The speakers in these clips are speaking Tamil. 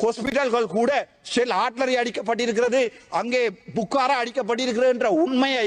ஹாஸ்பிட்டல்கள் கூட ஷெல் ஆட்லரி அடிக்கப்பட்டிருக்கிறது அங்கே புக்காரா அடிக்கப்பட்டிருக்கிறது என்ற உண்மையை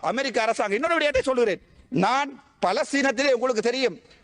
அமெரிக்க அரசாங்கம். இன்னொரு விடயத்தை சொல்லுகிறேன். நான் பலஸ்தீனத்திலே உங்களுக்கு தெரியும்.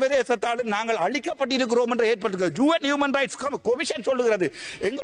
சர்வதேசத்தால் நாங்கள் அழிக்கப்பட்டிருக்கிறோம் என்று ஏற்பட்டிருக்கிறது யூஎன் ஹியூமன் ரைட்ஸ் கமிஷன் சொல்லுகிறது. எங்கள்